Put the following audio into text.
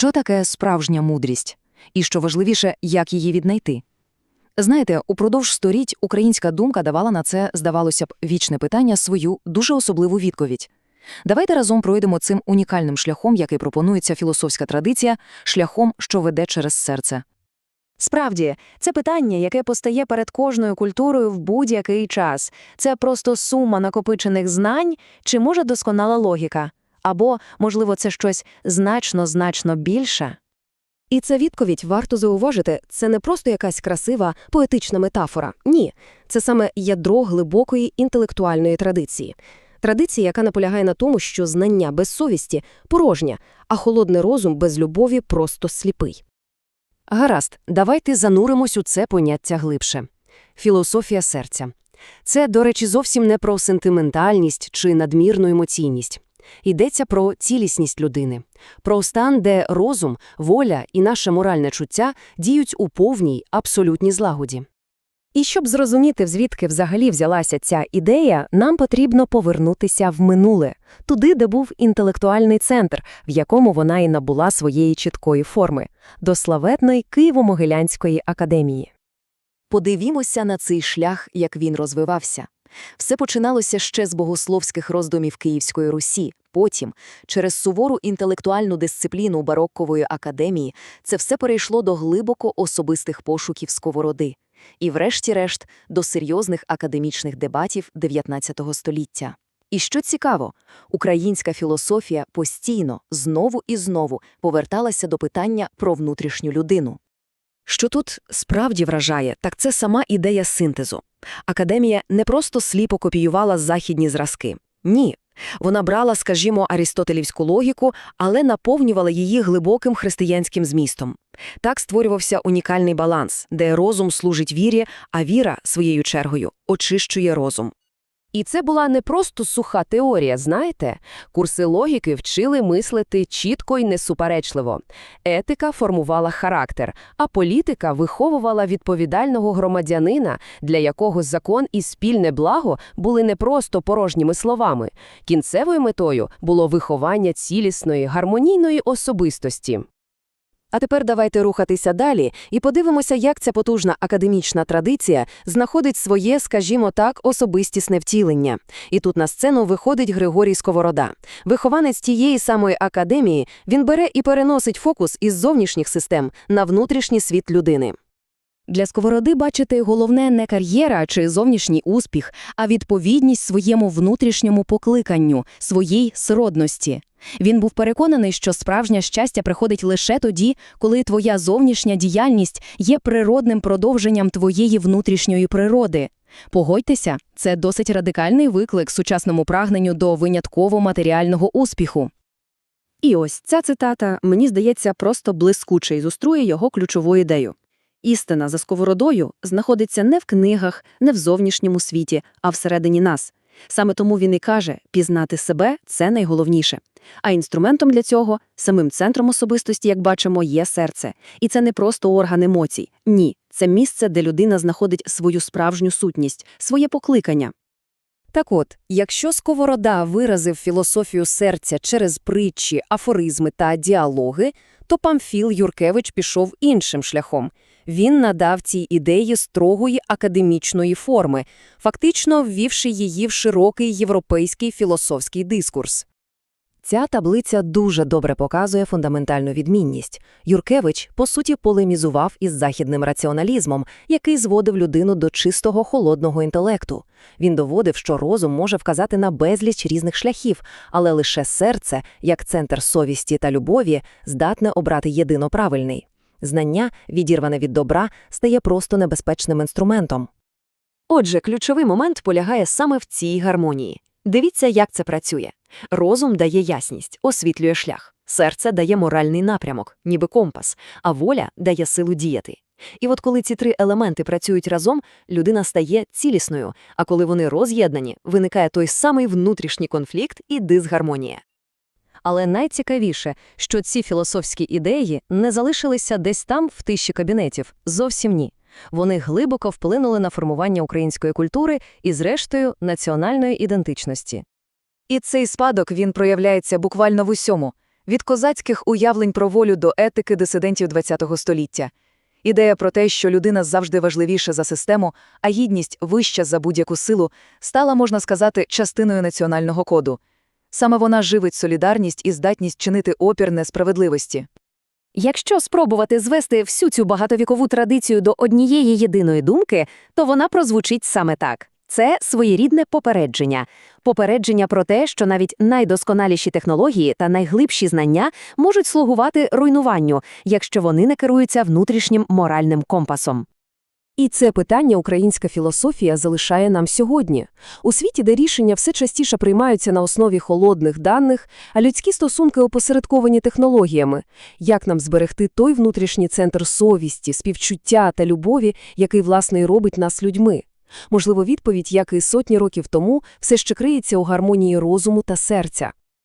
Що таке справжня мудрість? І що важливіше, як її віднайти? Знаєте, упродовж століть українська думка давала на це, здавалося б, вічне питання свою дуже особливу відповідь. Давайте разом пройдемо цим унікальним шляхом, який пропонується філософська традиція, шляхом, що веде через серце. Справді, це питання, яке постає перед кожною культурою в будь-який час. Це просто сума накопичених знань чи може досконала логіка? Або, можливо, це щось значно-значно більше? І ця відповідь, варто зауважити, це не просто якась красива поетична метафора. Ні, це саме ядро глибокої інтелектуальної традиції. Традиція, яка наполягає на тому, що знання без совісті порожня, а холодний розум без любові просто сліпий. Гаразд, давайте зануримось у це поняття глибше. Філософія серця. Це, до речі, зовсім не про сентиментальність чи надмірну емоційність. Йдеться про цілісність людини, про стан, де розум, воля і наше моральне чуття діють у повній, абсолютній злагоді. І щоб зрозуміти, звідки взагалі взялася ця ідея, нам потрібно повернутися в минуле, туди, де був інтелектуальний центр, в якому вона і набула своєї чіткої форми, до славетної Києво-Могилянської академії. Подивімося на цей шлях, як він розвивався. Все починалося ще з богословських роздумів Київської Русі. Потім, через сувору інтелектуальну дисципліну бароккової академії, це все перейшло до глибоко особистих пошуків сковороди. І, врешті-решт, до серйозних академічних дебатів XIX століття. І що цікаво, українська філософія постійно, знову і знову поверталася до питання про внутрішню людину. Що тут справді вражає, так це сама ідея синтезу. Академія не просто сліпо копіювала західні зразки. Ні. Вона брала, скажімо, арістотелівську логіку, але наповнювала її глибоким християнським змістом. Так створювався унікальний баланс, де розум служить вірі, а віра, своєю чергою, очищує розум. І це була не просто суха теорія, знаєте? Курси логіки вчили мислити чітко і несуперечливо. Етика формувала характер, а політика виховувала відповідального громадянина, для якого закон і спільне благо були не просто порожніми словами. Кінцевою метою було виховання цілісної, гармонійної особистості. А тепер давайте рухатися далі і подивимося, як ця потужна академічна традиція знаходить своє, скажімо так, особистісне втілення. І тут на сцену виходить Григорій Сковорода. Вихованець тієї самої академії, він бере і переносить фокус із зовнішніх систем на внутрішній світ людини. Для сковороди, бачите, головне не кар'єра чи зовнішній успіх, а відповідність своєму внутрішньому покликанню, своїй сродності. Він був переконаний, що справжнє щастя приходить лише тоді, коли твоя зовнішня діяльність є природним продовженням твоєї внутрішньої природи. Погодьтеся, це досить радикальний виклик сучасному прагненню до винятково матеріального успіху. І ось ця цитата, мені здається, просто блискуче ілюструє його ключову ідею. Істина за сковородою знаходиться не в книгах, не в зовнішньому світі, а всередині нас. Саме тому він і каже, пізнати себе це найголовніше. А інструментом для цього, самим центром особистості, як бачимо, є серце. І це не просто орган емоцій. Ні, це місце, де людина знаходить свою справжню сутність, своє покликання. Так от, якщо Сковорода виразив філософію серця через притчі, афоризми та діалоги, то Памфіл Юркевич пішов іншим шляхом. Він надав цій ідеї строгої академічної форми, фактично ввівши її в широкий європейський філософський дискурс. Ця таблиця дуже добре показує фундаментальну відмінність. Юркевич, по суті, полемізував із західним раціоналізмом, який зводив людину до чистого холодного інтелекту. Він доводив, що розум може вказати на безліч різних шляхів, але лише серце, як центр совісті та любові, здатне обрати єдино правильний. Знання, відірване від добра, стає просто небезпечним інструментом. Отже, ключовий момент полягає саме в цій гармонії. Дивіться, як це працює. Розум дає ясність, освітлює шлях, серце дає моральний напрямок, ніби компас, а воля дає силу діяти. І от коли ці три елементи працюють разом, людина стає цілісною, а коли вони роз'єднані, виникає той самий внутрішній конфлікт і дисгармонія. Але найцікавіше, що ці філософські ідеї не залишилися десь там в тиші кабінетів, зовсім ні. Вони глибоко вплинули на формування української культури і, зрештою, національної ідентичності. І цей спадок він проявляється буквально в усьому Від козацьких уявлень про волю до етики дисидентів ХХ століття. Ідея про те, що людина завжди важливіша за систему, а гідність вища за будь-яку силу, стала, можна сказати, частиною національного коду. Саме вона живить солідарність і здатність чинити опір несправедливості. Якщо спробувати звести всю цю багатовікову традицію до однієї єдиної думки, то вона прозвучить саме так. Це своєрідне попередження. Попередження про те, що навіть найдосконаліші технології та найглибші знання можуть слугувати руйнуванню, якщо вони не керуються внутрішнім моральним компасом. І це питання українська філософія залишає нам сьогодні. У світі, де рішення все частіше приймаються на основі холодних даних, а людські стосунки опосередковані технологіями. Як нам зберегти той внутрішній центр совісті, співчуття та любові, який, власне, і робить нас людьми? Можливо, відповідь, як і сотні років тому, все ще криється у гармонії розуму та серця.